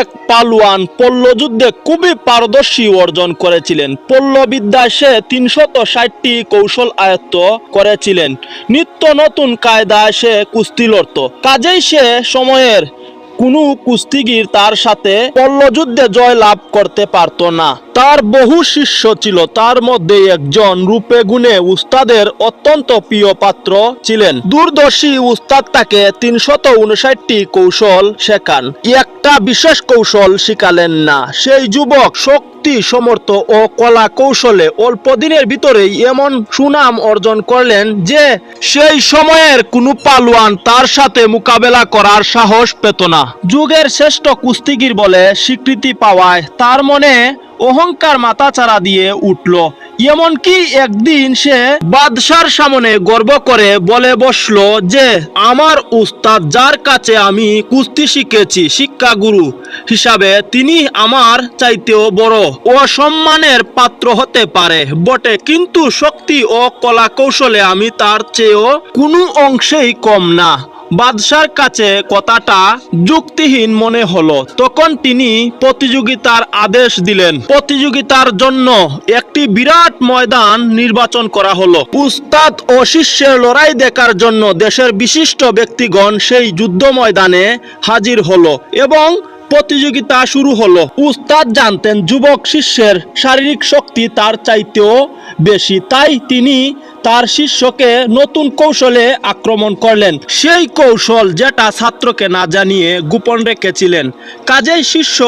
এক পালুয়ান পল্লযুদ্ধে খুবই পারদর্শী অর্জন করেছিলেন। পল্লবিদ্যায় সে তিনশত ষাটটি কৌশল আয়ত্ত করেছিলেন। নিত্য নতুন কায়দায় সে কুস্তি লড়ত। কাজেই সে সময়ের কোনো কুস্তিগির তার সাথে পল্লযুদ্ধে জয় লাভ করতে পারত না। তার বহু শিষ্য ছিল। তার মধ্যে একজন রূপে গুণে উস্তাদের অত্যন্ত প্রিয় পাত্র ছিলেন। দূরদর্শী উস্তাদ তাকে তিনশত উনষাটটি কৌশল শেখান। একটা বিশেষ কৌশল শিখালেন না। সেই যুবক শক্তি, সমর্থ ও কলা কৌশলে অল্প দিনের ভিতরেই এমন সুনাম অর্জন করলেন যে সেই সময়ের কোনো পালোয়ান তার সাথে মোকাবেলা করার সাহস পেত না। যুগের শ্রেষ্ঠ কুস্তিগির বলে স্বীকৃতি পাওয়ায় তার মনে অহংকার মাথাচাড়া দিয়ে উঠল। এমনকি একদিন সে বাদশার সামনে গর্ব করে বলে বসল যে, আমার উস্তাদ, যার কাছে আমি কুস্তি শিখেছি, শিক্ষাগুরু হিসাবে তিনি আমার চাইতেও বড়। ও সম্মানের পাত্র হতে পারে, বটে। কিন্তু শক্তি ও কলা কৌশলে আমি তার চেয়েও কোনো অংশেই কম না। বাদশার কাছে কথাটা যুক্তিহীন মনে হলো। তখন তিনি প্রতিযোগিতার আদেশ দিলেন। প্রতিযোগিতার জন্য একটি বিরাট ময়দান নির্বাচন করা হলো। উস্তাদ ও শিষ্যের লড়াই দেখার জন্য দেশের বিশিষ্ট ব্যক্তিগণ সেই যুদ্ধ ময়দানে হাজির হলো এবং প্রতিযোগিতা শুরু হলো। উস্তাদ জানতেন যুবক শিষ্যের শারীরিক শক্তি তার চাইতেও বেশি, তাই তিনি তার শিষ্যকে নতুন কৌশলে আক্রমণ করলেন। সেই কৌশল যেটা ছাত্রকে না জানিয়ে গোপন রেখেছিলেন। কাজেই শিষ্য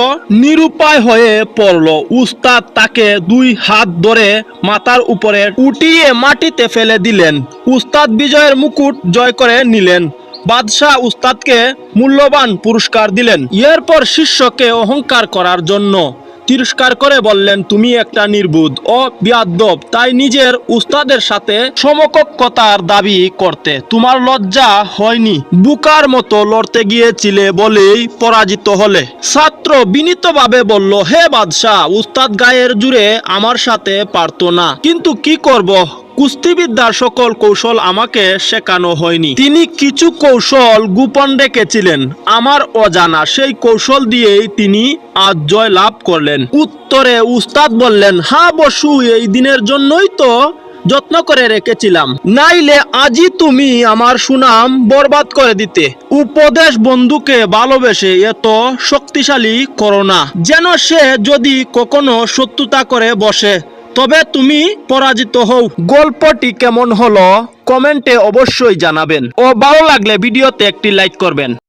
নিরুপায় হয়ে পড়ল। উস্তাদ তাকে দুই হাত ধরে মাথার উপরে উঠিয়ে মাটিতে ফেলে দিলেন। উস্তাদ বিজয়ের মুকুট জয় করে নিলেন। বাদশাহ উস্তাদকে মূল্যবান পুরস্কার দিলেন। এরপর শিষ্যকে অহংকার করার জন্য তিরস্কার করে বললেন, তুমি একটা নির্বুধ ও বিয়াদ্দব তাই নিজের উস্তাদের সাথে সমকক্ষতার দাবি করতে। তোমার লজ্জা হয়নি। বুকার মতো লড়তে গিয়েছিলে বলেই পরাজিত হলে। ছাত্র বিনীতভাবে বলল, হে বাদশাহ, উস্তাদ গায়ের জুড়ে আমার সাথে পারতো না। কিন্তু কি করব? কুস্তিবিদ্যার সকল কৌশল আমাকে শেখানো হয়নি। তিনি কিছু কৌশল গোপন রেখেছিলেন। আমার অজানা সেই কৌশল দিয়েই তিনি আজ জয় লাভ করলেন। উত্তরে উস্তাদ বললেন, হা বসু, এই দিনের জন্যই তো যত্ন করে রেখেছিলাম। নাইলে আজই তুমি আমার সুনাম বরবাদ করে দিতে। উপদেশ বন্ধুকে ভালোবেসে এত শক্তিশালী করো না। যেন সে যদি কখনো শত্রুতা করে বসে তবে তুমি পরাজিত হও। গল্পটি কেমন হলো? কমেন্টে অবশ্যই জানাবেন। ও ভালো লাগলে ভিডিওতে একটি লাইক করবেন।